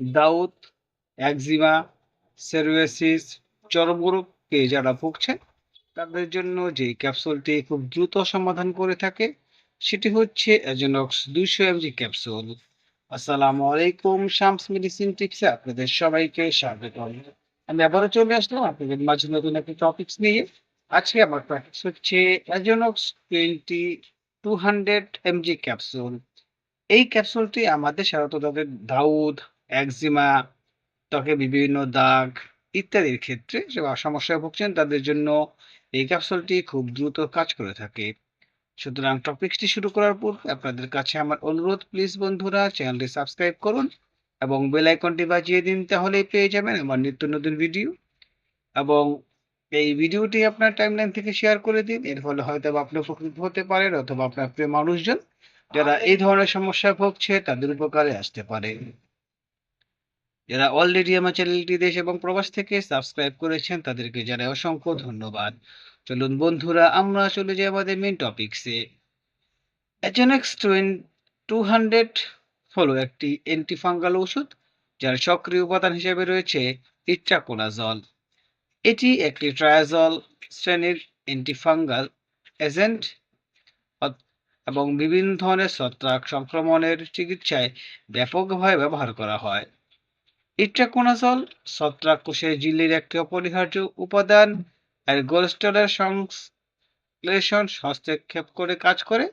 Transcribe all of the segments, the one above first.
দাউদ, eczema cirrhosis চর্মরোগকে যারা ভুগছেন তাদের জন্য যে ক্যাপসুলটি খুব দ্রুত সমাধান করে থাকে, সেটি হচ্ছে এজেনক্স দুইশো এমজি ক্যাপসুল। আসসালামু আলাইকুম, শামস মেডিসিন টিপসে আপনাদের সবাইকে স্বাগত আমি আবারও চলে আসলাম আপনাদের মাঝে নতুন একটি টপিকস নিয়ে। আজকে আমার টপিকস হচ্ছে এজেনক্স twenty two hundred mg capsule এই ক্যাপসুলটি আমাদের সাধারণত তাদের দাউদ একজিমা ত্বকে বিভিন্ন দাগ ইত্যাদির ক্ষেত্রে যারা সমস্যায় ভুগছেন তাদের জন্য এই ক্যাপসুলটি খুব দ্রুত কাজ করে থাকে। সুতরাং টপিকসটি শুরু করার পর আপনাদের কাছে আমার অনুরোধ প্লিজ বন্ধুরা চ্যানেলটি সাবস্ক্রাইব করুন এবং বেল আইকনটি বাজিয়ে দিন তাহলেই পেয়ে যাবেন আমার নিত্য নতুন ভিডিও এবং এই ভিডিওটি আপনার টাইমলাইন থেকে শেয়ার করে দিন এর ফলে হয়তো বা আপনি উপকৃত হতে পারেন অথবা আপনার প্রিয় মানুষজন যারা এই ধরনের সমস্যায় ভুগছে তাদের উপকারে আসতে পারে। যারা অলরেডি আমার চ্যানেলটি দেশ এবং প্রবাস থেকে সাবস্ক্রাইব করেছেন, তাদেরকে জানাই অসংখ্য ধন্যবাদ। চলুন বন্ধুরা, আমরা চলে যাই আমাদের মেন টপিকসে অ্যাজেনেক্স টু হান্ড্রেড হলো একটি অ্যান্টিফাঙ্গাল ওষুধ, যার সক্রিয় উপাদান হিসেবে রয়েছে ইট্রাকোনাজল এটি একটি ট্রায়াজল শ্রেণির অ্যান্টিফাঙ্গাল এজেন্ট এবং বিভিন্ন ধরনের ছত্রাক সংক্রমণের চিকিৎসায় ব্যাপকভাবে ব্যবহার করা হয়। ইট্রাকোনাজল ছত্রাক কোষের ঝিল্লির একটি অপরিহার্য উপাদান, আর গোলস্টলের সংশ্লেষণ হস্তক্ষেপ করে কাজ করে।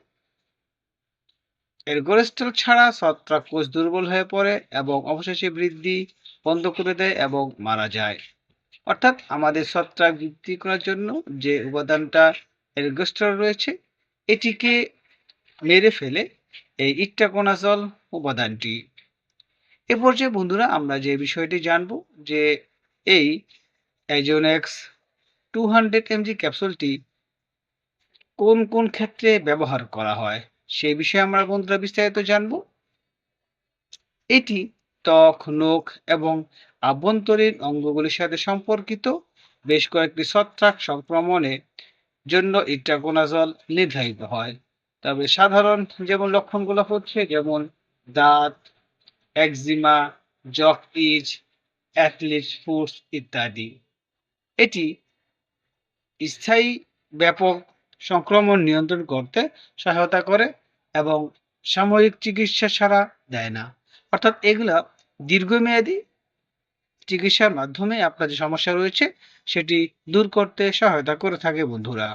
এর গোলেস্টল ছাড়া ছত্রাক কোষ দুর্বল হয়ে পড়ে এবং অবশেষে বৃদ্ধি বন্ধ করে দেয় এবং মারা যায়। অর্থাৎ আমাদের ছত্রাক বৃদ্ধি করার জন্য যে উপাদানটা এরগোস্টল রয়েছে, এটিকে মেরে ফেলে এই ইট্টাকোনাজল উপাদানটি। এ পর্যায়ে বন্ধুরা আমরা যে বিষয়টি জানব যে এই অ্যাজোনেক্স টু হান্ড্রেড এমজি ক্যাপসুলটি কোন কোন ক্ষেত্রে ব্যবহার করা হয়, সেই বিষয়ে আমরা বন্ধুরা বিস্তারিত জানব। এটি ত্বক, নখ এবং আভ্যন্তরীণ অঙ্গগুলির সাথে সম্পর্কিত। বেশ কয়েকটি ছত্রাক সংক্রমণের জন্য ইট্রাকোনাজল নির্ধারিত হয়। তবে সাধারণ যেমন লক্ষণগুলো হচ্ছে যেমন দাঁত একজিমা জকটিজ অ্যাথলিট ফুডস ইত্যাদি। এটি স্থায়ী ব্যাপক সংক্রমণ নিয়ন্ত্রণ করতে সহায়তা করে এবং সাময়িক চিকিৎসা ছাড়া দেয় না। অর্থাৎ এগুলা দীর্ঘমেয়াদী চিকিৎসার মাধ্যমে আপনার যে সমস্যা রয়েছে, সেটি দূর করতে সহায়তা করে থাকে বন্ধুরা।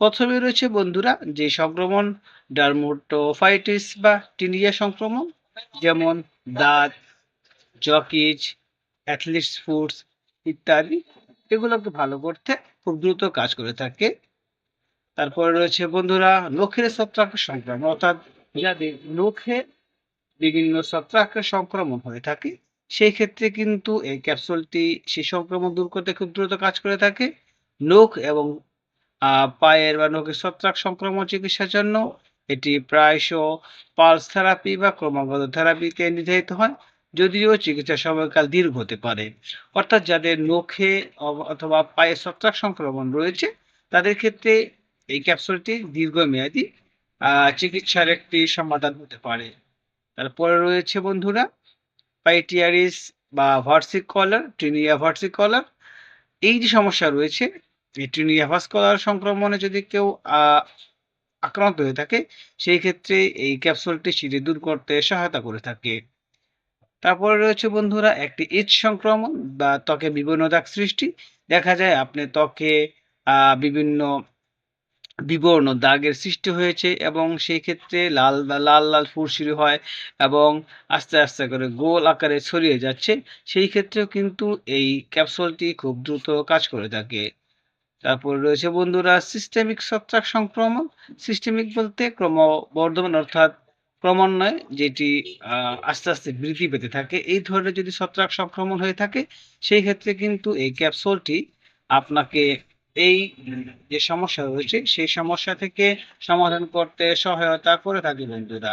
প্রথমে রয়েছে বন্ধুরা যে সংক্রমণ, ডার্মোটোফাইটিস বা টিনিয়া সংক্রমণ যেমন দাঁত, জকিজ অ্যাথলিটস ফুডস ইত্যাদি, এগুলোকে ভালো করতে খুব দ্রুত কাজ করে থাকে। তারপরে রয়েছে বন্ধুরা নখের ছত্রাকের সংক্রমণ, অর্থাৎ যাদের নখে বিভিন্ন ছত্রাকের সংক্রমণ হয়ে থাকে, সেই ক্ষেত্রে কিন্তু এই ক্যাপসুলটি সেই সংক্রমণ দূর করতে খুব দ্রুত কাজ করে থাকে। নখ এবং পায়ের বা নখের ছত্রাক সংক্রমণ চিকিৎসার জন্য এটি প্রায়শ পালস থেরাপি বা ক্রমাগত থেরাপিতে নির্ধারিত হয়, যদিও চিকিৎসা সময়কাল দীর্ঘ হতে পারে। অর্থাৎ যাদের নখে অথবা পায়ে ছত্রাক সংক্রমণ রয়েছে, তাদের ক্ষেত্রে এই ক্যাপসুলটি দীর্ঘমেয়াদী চিকিৎসার একটি সমাধান হতে পারে। তারপরে রয়েছে বন্ধুরা পাইটিয়ারিস বা ভার্সিকলার ট্রিনিয়া ভার্সিকলার এই যে সমস্যা রয়েছে, এই ট্রিনিয়া ভাস্কলার সংক্রমণে যদি কেউ আক্রান্ত হয়ে থাকে, সেই ক্ষেত্রে এই ক্যাপসুলটি সেটি দূর করতে সহায়তা করে থাকে। তারপরে রয়েছে বন্ধুরা, একটি ইচ সংক্রমণ বা ত্বকে বিভিন্ন দাগ সৃষ্টি। দেখা যায় আপনি ত্বকে বিভিন্ন বিবর্ণ দাগের সৃষ্টি হয়েছে এবং সেই ক্ষেত্রে লাল লাল লাল ফুরসুরি হয় এবং আস্তে আস্তে করে গোল আকারে ছড়িয়ে যাচ্ছে। সেই ক্ষেত্রেও কিন্তু এই ক্যাপসুলটি খুব দ্রুত কাজ করে থাকে। তারপর রয়েছে বন্ধুরা সিস্টেমিক ছত্রাক সংক্রমণ। সিস্টেমিক বলতে ক্রমবর্ধমান অর্থাৎ ক্রমান্বয়ে যেটি আস্তে আস্তে বৃদ্ধি পেতে থাকে। এই ধরনের যদি ছত্রাক সংক্রমণ হয়ে থাকে, সেই ক্ষেত্রে কিন্তু এই ক্যাপসুলটি আপনাকে এই যে সমস্যা রয়েছে, সেই সমস্যা থেকে সমাধান করতে সহায়তা করে থাকে বন্ধুরা।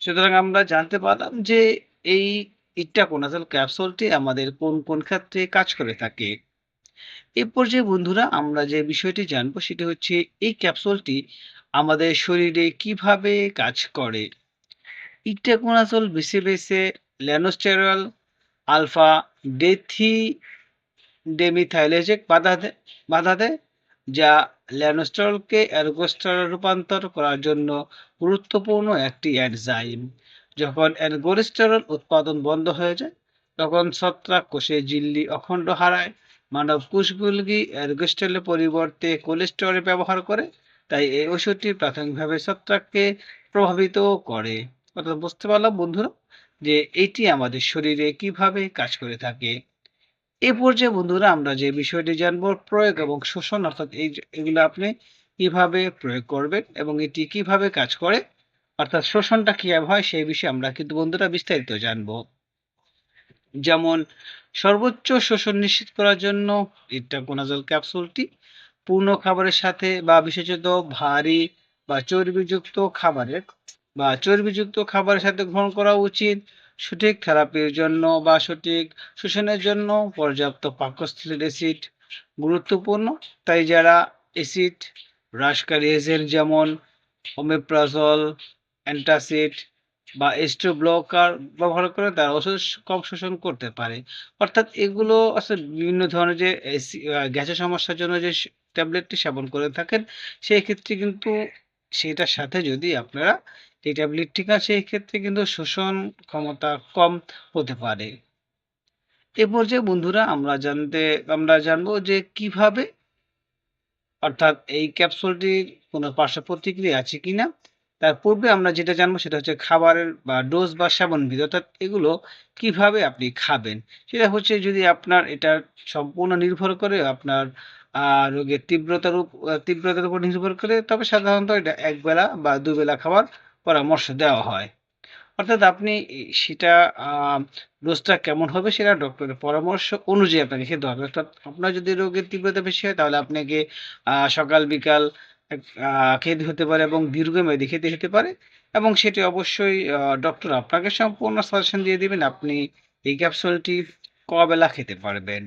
সুতরাং আমরা জানতে পারলাম যে এই ইট্টাকোনাজল ক্যাপসুলটি আমাদের কোন কোন ক্ষেত্রে কাজ করে থাকে। এ পর্যায়ে বন্ধুরা, আমরা যে বিষয়টি জানব সেটি হচ্ছে, এই ক্যাপসুলটি আমাদের শরীরে কীভাবে কাজ করে? ইটাকোনাজোল বেছে বেছে ল্যানোস্টেরল আলফা ডেথি ডেমিথাইলেজে বাধা দেয় বাধা দেয়, যা ল্যানোস্টেরলকে অ্যারগোস্টেরল রূপান্তর করার জন্য গুরুত্বপূর্ণ একটি এনজাইম। যখন অ্যালগোরেস্টেরল উৎপাদন বন্ধ হয়ে যায়, তখন ছত্রাক কোষে ঝিল্লি অখণ্ড হারায় মানব কোষগুলি অ্যালগোস্টেরলের পরিবর্তে কোলেস্টেরল ব্যবহার করে, তাই এই ওষুধটি প্রাথমিকভাবে ছত্রাককে প্রভাবিত করে। অর্থাৎ বুঝতে পারলাম বন্ধুরা যে এটি আমাদের শরীরে কীভাবে কাজ করে থাকে। এ পর্যায়ে বন্ধুরা আমরা যে বিষয়টি জানব, প্রয়োগ এবং শোষণ, অর্থাৎ এই এগুলো আপনি কীভাবে প্রয়োগ করবেন এবং এটি কীভাবে কাজ করে, অর্থাৎ শোষণটা কীভাবে হয় সেই বিষয়ে আমরা কিন্তু বন্ধুরা বিস্তারিত জানব। যেমন সর্বোচ্চ শোষণ নিশ্চিত করার জন্য ইট্টাকোনাজল ক্যাপসুলটি পূর্ণ খাবারের সাথে বা বিশেষত ভারী বা চর্বিযুক্ত খাবারের বা চর্বিযুক্ত খাবারের সাথে গ্রহণ করা উচিত। সঠিক থেরাপির জন্য বা সঠিক শোষণের জন্য পর্যাপ্ত পাকস্থলীর অ্যাসিড গুরুত্বপূর্ণ। তাই যারা অ্যাসিড হ্রাসকারী এজেন্ট যেমন ওমেপ্রাজল, অ্যান্টাসিড বা এস্টো ব্লকার ব্যবহার করে তারা ওষুধ কম শোষণ করতে পারে। অর্থাৎ এগুলো আসলে বিভিন্ন ধরনের যে গ্যাসের সমস্যার জন্য যে ট্যাবলেটটি সেবন করে থাকেন, সেই ক্ষেত্রে কিন্তু সেটার সাথে যদি আপনারা এই ট্যাবলেটটি খান, সেই ক্ষেত্রে কিন্তু শোষণ ক্ষমতা কম হতে পারে। এ পর্যায়ে বন্ধুরা আমরা জানতে, আমরা জানব যে কীভাবে অর্থাৎ এই ক্যাপসুলটির কোনো পার্শ্ব প্রতিক্রিয়া আছে কিনা? তার পূর্বে আমরা যেটা জানব সেটা হচ্ছে খাবারের বা ডোজ বা সেবনবিধি, অর্থাৎ এগুলো কীভাবে আপনি খাবেন? সেটা হচ্ছে যদি আপনার এটা সম্পূর্ণ নির্ভর করে আপনার রোগের তীব্রতার তীব্রতার উপর নির্ভর করে, তবে সাধারণত এটা একবেলা বা দুবেলা খাবার পরামর্শ দেওয়া হয়। অর্থাৎ আপনি সেটা ডোজটা কেমন হবে সেটা ডক্টরের পরামর্শ অনুযায়ী আপনাকে খেতে হবে। অর্থাৎ আপনার যদি রোগের তীব্রতা বেশি হয়, তাহলে আপনাকে সকাল, বিকাল খেতে হতে পারে এবং দীর্ঘমেয়াদী খেতে হতে পারে এবং সেটি অবশ্যই ডক্টর আপনাকে সম্পূর্ণ সাজেশন দিয়ে দেবেন, আপনি এই ক্যাপসুলটি কবেলা খেতে পারবেন।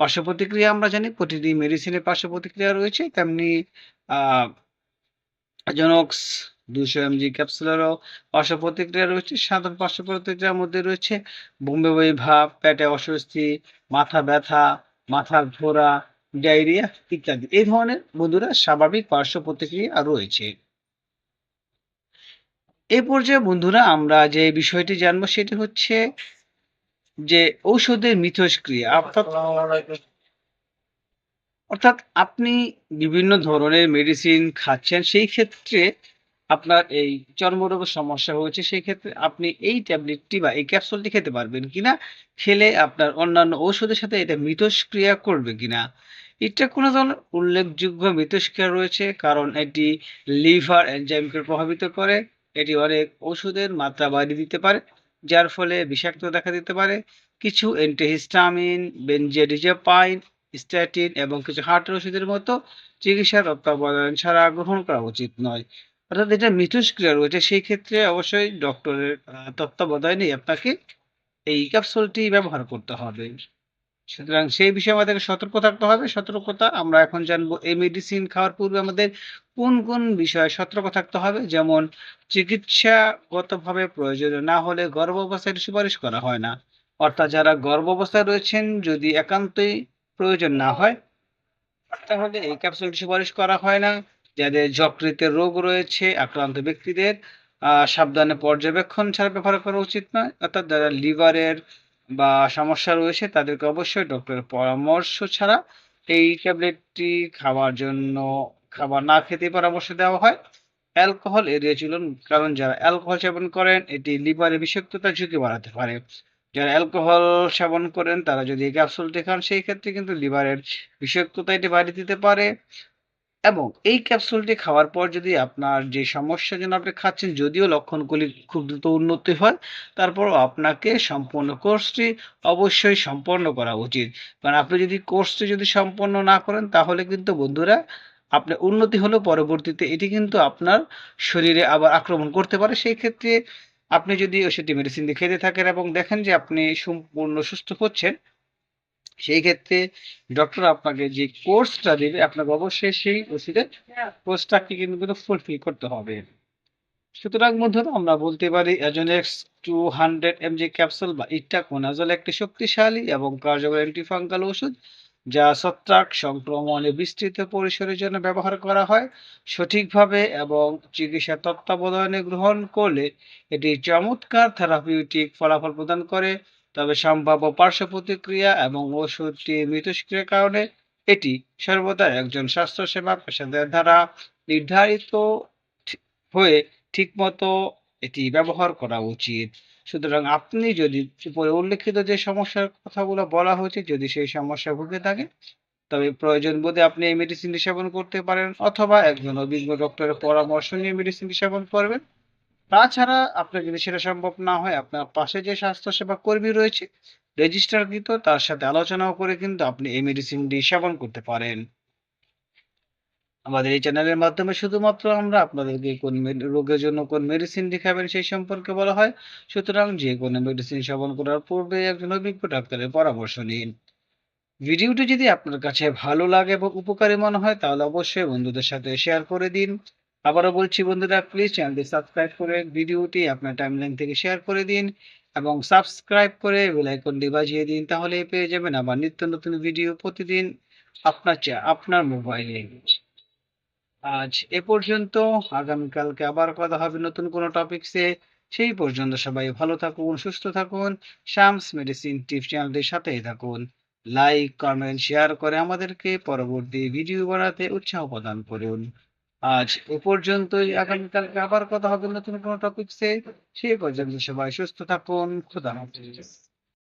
পার্শ্ব প্রতিক্রিয়া আমরা জানি প্রতিটি মেডিসিনের পার্শ্ব প্রতিক্রিয়া রয়েছে, তেমনি জনক্স দুশো এমজি ক্যাপসুলেরও পার্শ্ব প্রতিক্রিয়া রয়েছে, সাধারণ পার্শ্ব প্রতিক্রিয়ার মধ্যে রয়েছে বমি ভাব, পেটে অস্বস্তি, মাথা ব্যথা, মাথার ঘোরা ডায়রিয়া ইত্যাদি এই ধরনের বন্ধুরা স্বাভাবিক পার্শ্ব প্রতিক্রিয়া রয়েছে। এই পর্যায়ে বন্ধুরা আমরা যে বিষয়টি জানব সেটি হচ্ছে যে ঔষধের মিথস্ক্রিয়া অর্থাৎ অর্থাৎ আপনি বিভিন্ন ধরনের মেডিসিন খাচ্ছেন সেই ক্ষেত্রে আপনার এই চর্মরোগের সমস্যা হয়েছে সেই ক্ষেত্রে আপনি এই ট্যাবলেটটি বা এই ক্যাপসুলটি খেতে পারবেন কিনা খেলে আপনার অন্যান্য ঔষধের সাথে এটা মিথস্ক্রিয়া করবে কিনা। ধরনের উল্লেখযোগ্য মিথস্ক্রিয়া রয়েছে কারণ এটি লিভার এনজাইমকে প্রভাবিত করে। এটি অনেক ওষুধের মাত্রা বাড়িয়ে দিতে পারে, যার ফলে বিষাক্ত দেখা দিতে পারে। কিছু অ্যান্টিহিস্টামিন বেনজেডিজাপাইন স্ট্যাটিন এবং কিছু হার্টের ওষুধের মতো চিকিৎসা তত্ত্বাবধান ছাড়া গ্রহণ করা উচিত নয়। অর্থাৎ এটা মিথস্ক্রিয়া রয়েছে, সেই ক্ষেত্রে অবশ্যই ডক্টরের তত্ত্বাবধানে আপনাকে এই ক্যাপসুলটি ব্যবহার করতে হবে। সুতরাং সেই বিষয়ে আমাদেরকে সতর্ক থাকতে হবে। সতর্কতা, আমরা এখন জানব এই মেডিসিন খাওয়ার পূর্বে আমাদের কোন কোন বিষয়ে সতর্ক থাকতে হবে, যেমন চিকিৎসাগতভাবে প্রয়োজন না হলে গর্ভ অবস্থায় সুপারিশ করা হয় না। অর্থাৎ যারা গর্ভ অবস্থায় রয়েছেন, যদি একান্তই প্রয়োজন না হয়, তাহলে এই ক্যাপসুলটি সুপারিশ করা হয় না। যাদের যকৃতের রোগ রয়েছে, আক্রান্ত ব্যক্তিদের সাবধানে পর্যবেক্ষণ ছাড়া ব্যবহার করা উচিত নয়। অর্থাৎ যারা লিভারের বা সমস্যা রয়েছে, তাদেরকে অবশ্যই ডক্টরের পরামর্শ ছাড়া এই ট্যাবলেটটি খাওয়ার জন্য খাবার না খেতে পরামর্শ দেওয়া হয়। অ্যালকোহল এড়িয়ে চলুন কারণ যারা অ্যালকোহল সেবন করেন, এটি লিভারে বিষাক্ততার ঝুঁকি বাড়াতে পারে। যারা অ্যালকোহল সেবন করেন, তারা যদি এই ক্যাপসুলটি খান, সেই ক্ষেত্রে কিন্তু লিভারের বিষাক্ততা এটি বাড়িয়ে দিতে পারে। এবং এই ক্যাপসুলটি খাওয়ার পর যদি আপনার যে সমস্যার জন্য আপনি খাচ্ছেন, যদিও লক্ষণগুলি খুব দ্রুত উন্নতি হয়, তারপরও আপনাকে সম্পূর্ণ কোর্সটি অবশ্যই সম্পন্ন করা উচিত। কারণ আপনি যদি কোর্সটি যদি সম্পন্ন না করেন, তাহলে কিন্তু বন্ধুরা আপনার উন্নতি হলেও পরবর্তীতে এটি কিন্তু আপনার শরীরে আবার আক্রমণ করতে পারে। সেই ক্ষেত্রে আপনি যদি ওষুধটি মেডিসিন দিয়ে খেতে থাকেন এবং দেখেন যে আপনি সম্পূর্ণ সুস্থ হচ্ছেন সেই ক্ষেত্রে ডক্টর আপনাকে যে কোর্সটা দেবে, আপনাকে অবশ্যই সেই ওষুধের কোর্সটাকে কিন্তু কিন্তু ফুলফিল করতে হবে। সুতরাং বন্ধুরা, আমরা বলতে পারি এজনেক্স টু হান্ড্রেড এমজি ক্যাপসুল বা ইট্টাকোনাজল একটি শক্তিশালী এবং কার্যকর অ্যান্টিফাঙ্গাল ওষুধ যা ছত্রাক সংক্রমণে বিস্তৃত পরিসরের জন্য ব্যবহার করা হয়। সঠিকভাবে এবং চিকিৎসা তত্ত্বাবধানে গ্রহণ করলে এটি চমৎকার থেরাপিউটিক ফলাফল প্রদান করে। তবে সম্ভাব্য পার্শ্ব প্রতিক্রিয়া এবং ওষুধটি মিথস্ক্রিয়ার কারণে এটি সর্বদা একজন স্বাস্থ্যসেবা পেশাদার দ্বারা নির্ধারিত হয়ে ঠিকমতো এটি ব্যবহার করা উচিত। সুতরাং আপনি যদি উপরে উল্লেখিত যে সমস্যার কথাগুলো বলা হয়েছে, যদি সেই সমস্যা ভুগে থাকেন, তবে প্রয়োজন বোধে আপনি এই মেডিসিনটি সেবন করতে পারেন অথবা একজন অভিজ্ঞ ডক্টরের পরামর্শ নিয়ে মেডিসিনটি সেবন করবেন। তাছাড়া আপনার যদি সেটা সম্ভব না হয়, আপনার পাশে যে স্বাস্থ্যসেবা কর্মী রয়েছে, রেজিস্টার রেজিস্টারকৃত তার সাথে আলোচনাও করে কিন্তু আপনি এই মেডিসিনটি সেবন করতে পারেন। আমাদের এই চ্যানেলের মাধ্যমে শুধুমাত্র আমরা আপনাদেরকে কোন রোগের জন্য কোন মেডিসিনটি খাবেন সেই সম্পর্কে বলা হয়। সুতরাং যে কোনো মেডিসিন সেবন করার পূর্বে একজন অভিজ্ঞ ডাক্তারের পরামর্শ নিন। ভিডিওটি যদি আপনার কাছে ভালো লাগে এবং উপকারী মনে হয়, তাহলে অবশ্যই বন্ধুদের সাথে শেয়ার করে দিন। আবারও বলছি বন্ধুরা প্লিজ চ্যানেলটি সাবস্ক্রাইব করে ভিডিওটি আপনার টাইমলাইন থেকে শেয়ার করে দিন এবং সাবস্ক্রাইব করে বেল আইকনটি বাজিয়ে দিন। তাহলে পেয়ে যাবেন আবার নিত্য নতুন ভিডিও প্রতিদিন আপনার আপনার মোবাইলে আজ এ পর্যন্ত, আগামীকালকে আবার কথা হবে নতুন কোনো টপিকসে সেই পর্যন্ত সবাই ভালো থাকুন, সুস্থ থাকুন শামস মেডিসিন টিপস চ্যানেলটির সাথেই থাকুন। লাইক কমেন্ট শেয়ার করে আমাদেরকে পরবর্তী ভিডিও বানাতে উৎসাহ প্রদান করুন। আজ এ পর্যন্তই। আগামীকালকে আবার কথা হবে নতুন কোনো টপিকসে সে পর্যন্ত সবাই সুস্থ থাকুন। খুদা হাফেজ।